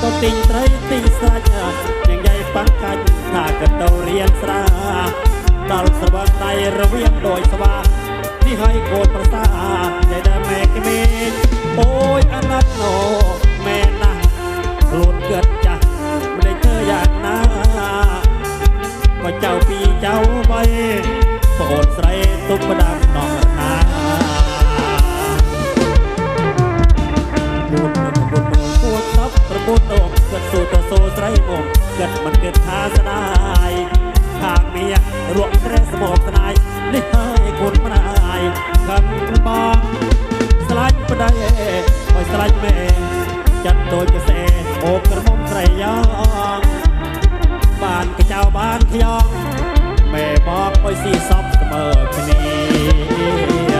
ตัวติงไตรติงสาญาอย่างใหญ่ปังกันหากันเตาเรียนสราดาวสว่างในระเวียงโดยสว่างนี่ให้โกดประสาใจดำแม่กเมนโอ้ยอนัตโนแม่นะหลุดเกิดจ้ะไม่ได้เจออย่างนาก็เจ้าปีเจ้าไว้โสดใสตุ้มดำหนอ គិតមិនគិតថាស្ដាយខាងមារក់ត្រេះស្មោកស្ដាយនេះហើយគុណម្ដាយកំបងស្លាច់ប្ដីឲ្យស្លាច់មេចាត់ដូចកសេអូក្រមុំស្រីយ៉ងបានកចៅបានខ្យងមេបងឲ្យស៊ីសពស្មើគ្នា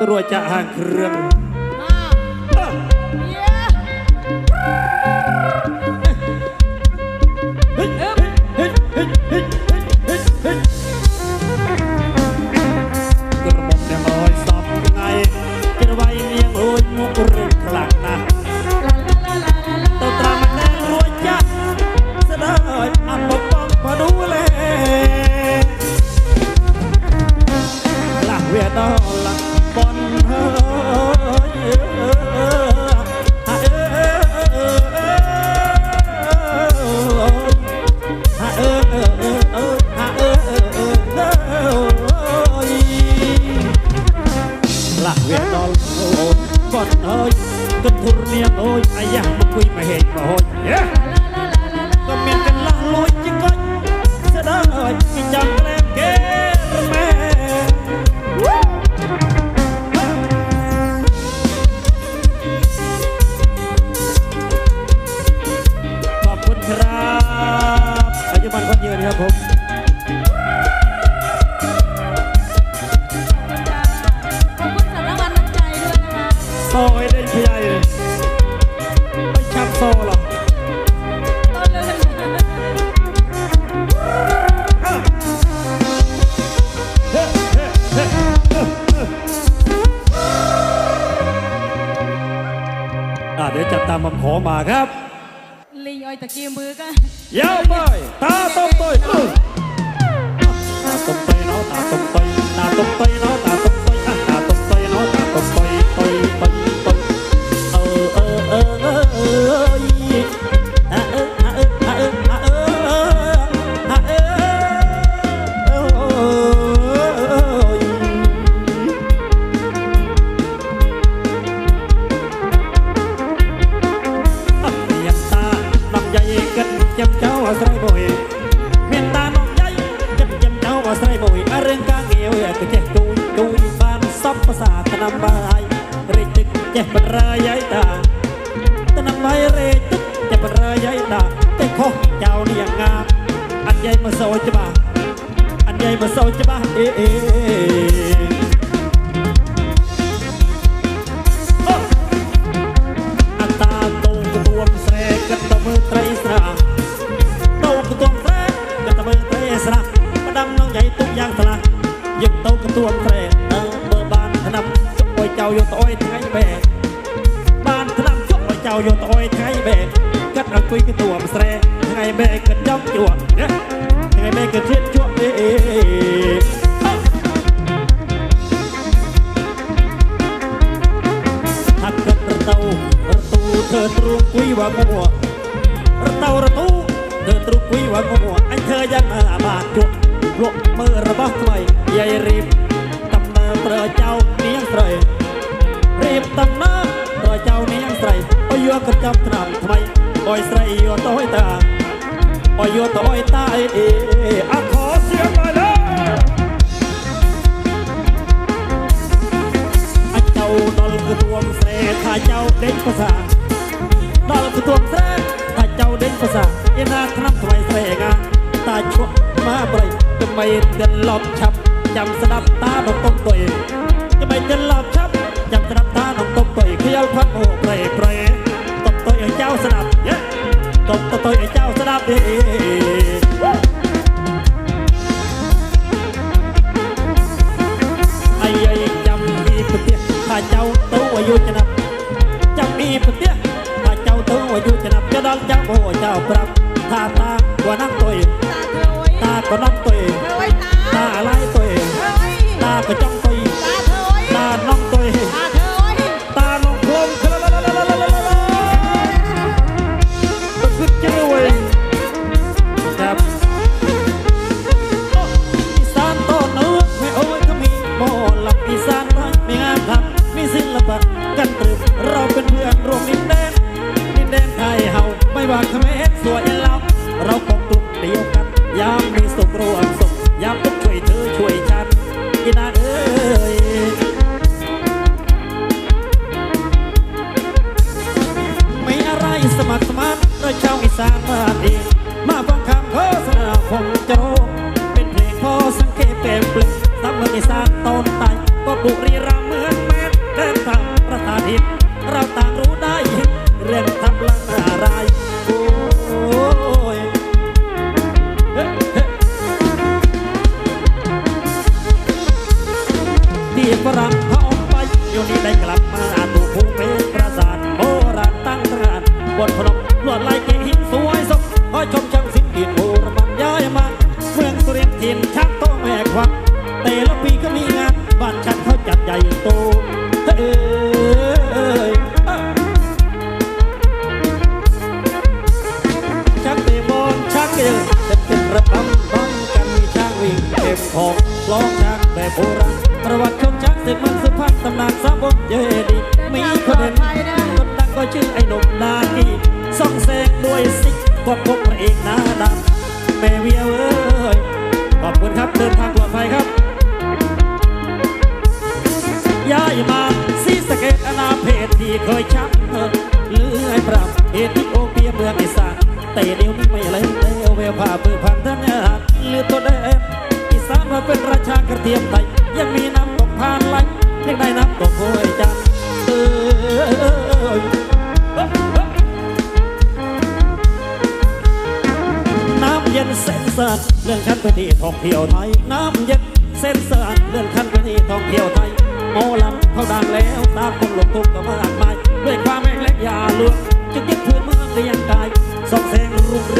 ตรวจจะห่างเครื่อง Kentur niat oi ayah ตามคำขอมาครับลิงอ้อยตะกี้มือก็ยาวไปตาต้มต้อยเออตาต้มต้อยเนาะตาต้มต้อยตาต้มต้อ ណាំបាយរេទឹកចេះបរាយយតាទៅណាំបាយរេទឹកចេះបរាយយតាតែខុសចៅនាងងាអត់យាយមកសោច្បាស់អត់យាយមកសោច្បាស់អេអេស្រាក់ម្ដំនងໃຫយទុកយ៉ាងឆ្លាស់យកទៅកទួនត្រែ อยู่ต้อยไทยแบกบ้านทลับยกเจ้าอยู่ต้อยไทยแบกกัดรังคุยกันตัวมัแสงไยแบกกัดย่องจวกเนี่ยไงแบกกันเช็ดจวกเอ๊ៅរទូធ្វើទ្រូងគួយវងមួរតៅរទូធ្វើទ្រូងគួយវងមួអញធ្វើយ៉ាងណាបានជក់លក់មើលរបស់ថ្មីយាយរៀបតំណើเจ้าเนี้ស្រី ระบาดทำไมใหญ่รีบตำเนินเปรอเจ้าเนียงใส่รีบตำเนินเปอเจ้าเนียงใส่อ้ยกับจับทำทำไมโอ้ยใส่ยอต้อยตาโอ้ยยต้อยตาเออะขอเสียงหน่อยเลยอเจ้าดอลคือตัวมเสถ้าเจ้าเด่นภาษาดอลคือตัวมเสถ้าเจ้าเด่นภาษาเอ็นาขนำถวายเสงาตาชั่วมาเบรยจะไม่เดินหลอบฉับจำสนับตาดอกต้มตัวเองจะไม่เดินหลอบฉับ ចាំស្រាប់ថានំតុបតុយខៀវផាត់អូប្រេប្រេតុបតុយឲ្យចៅស្ដាប់យេតុបតុយឲ្យចៅស្ដាប់ទេអាយយចាំពីប្រទេសថាចៅទៅអាយុចំណាប់ចាំពីប្រទេសថាចៅទៅអាយុចំណាប់ទៅដល់ចាំអូចៅប្រាប់ថាតាគួរណាស់តុយតាក៏ណាត់តុយតាឡាយតុយតាក៏ចង់ แม่เวียเอ้ยขอบคุณครับเดินทางปลอดภัยครับย้ายมาซีสเกตอนาเพศที่เคยช้ำเอิ้นเลือยปรับเหตุที่โอเปียเมืองอีสานแต่เดี๋ยวนี้ไม่เลยเลวเวลผ่าปือพันธนญาติหรือตัวแดงอีสานมาเป็นราชากระเทียมไทยยังมีน้ำตกพานไหลยังได้น้ำตกห้วยจันทร์เอ้ย เส้นเส้นสาดเรื่องขั้นเป็นที่ท่องเที่ยวไทย น้ำเย็นเส้นสาดเรื่องขั้นเป็นที่ท่องเที่ยวไทยโมลำเขาดังแล้วตามคนหลงทุกข์ก็มากมายด้วยความแม่งเล็กยาลวงเรียงกายส่องแสงรุ่งเรื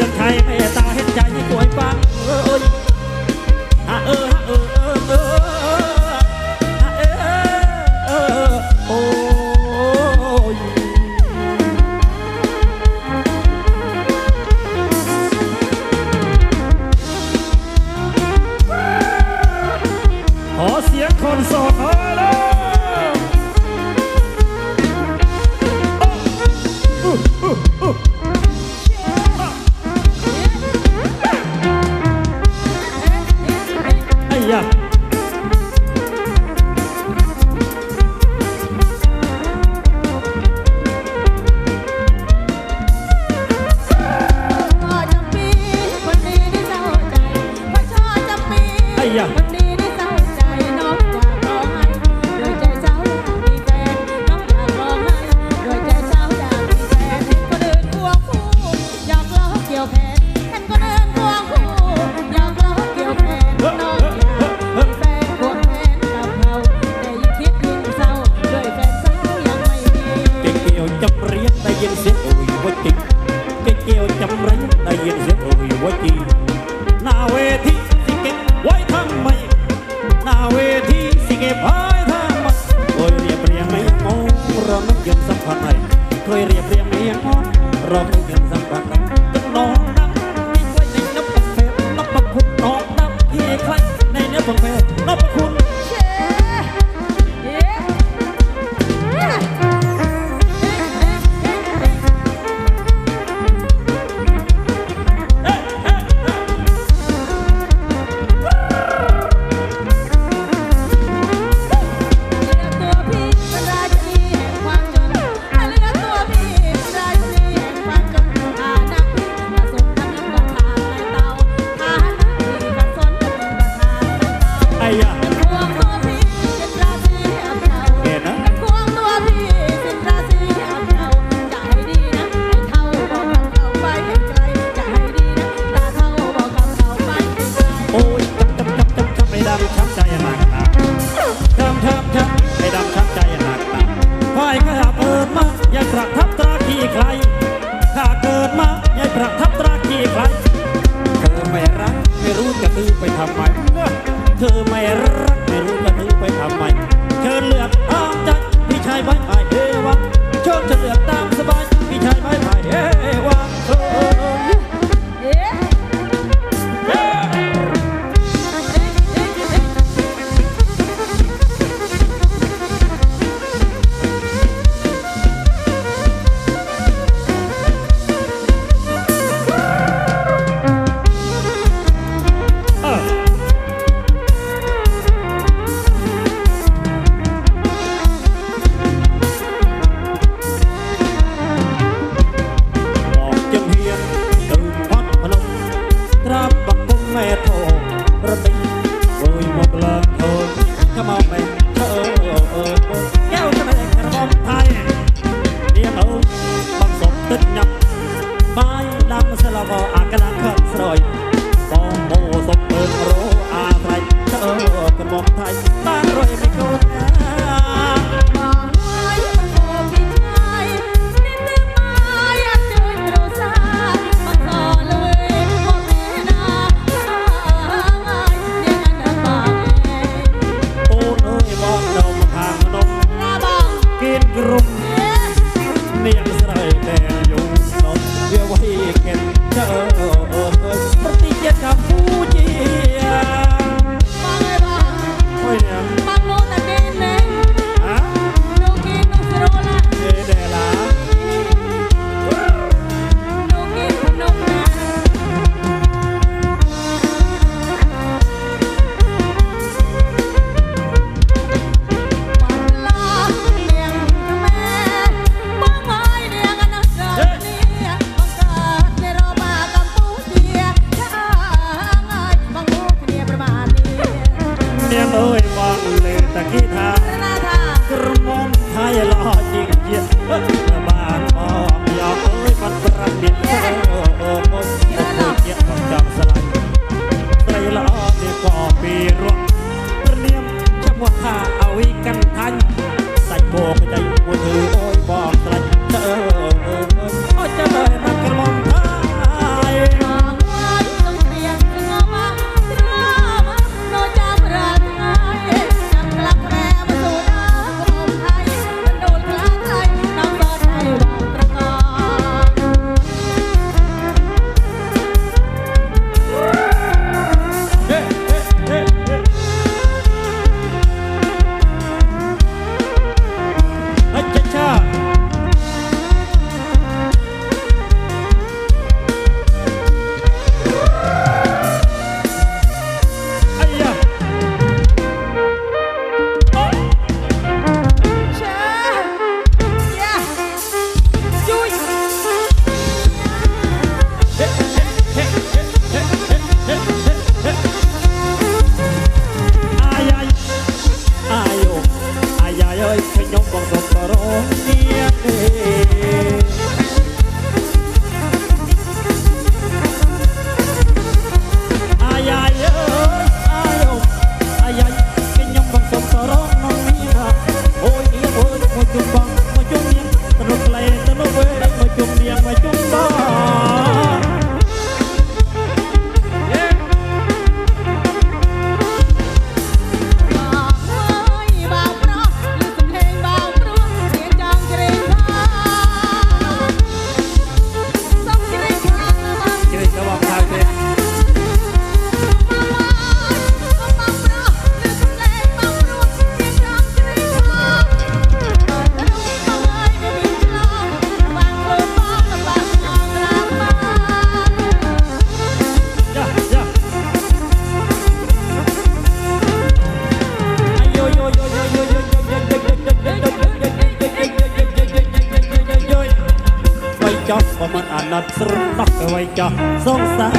อง นัดสรุปนักไว้จอสงสา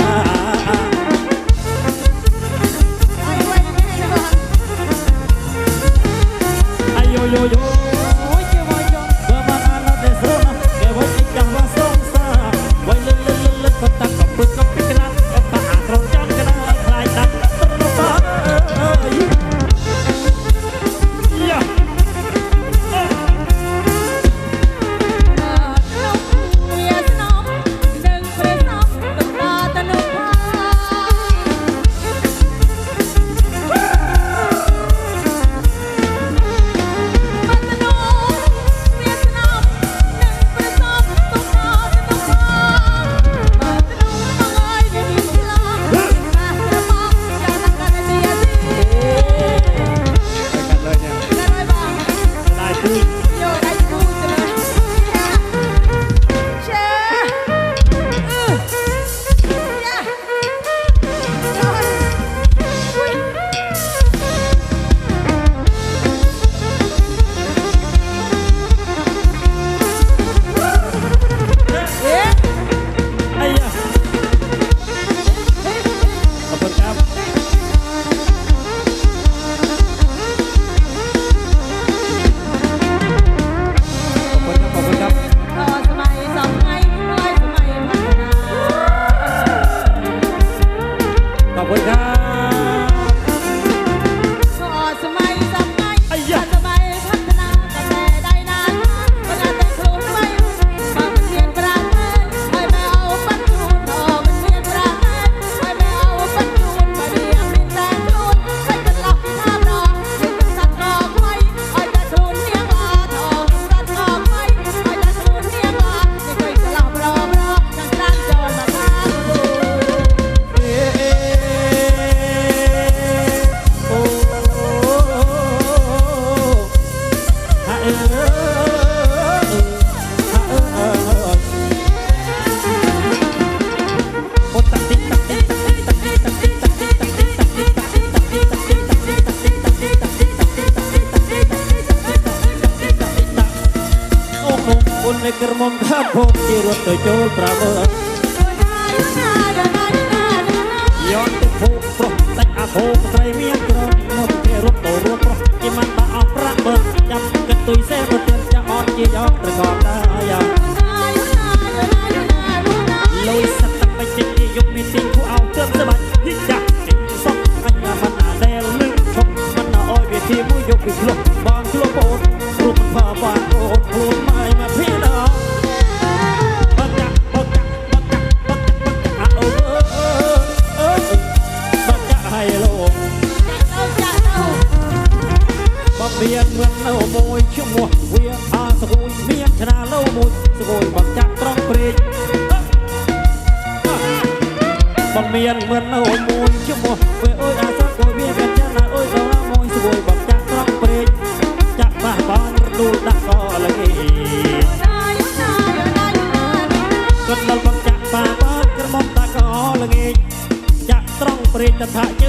รโยโย រូប the pot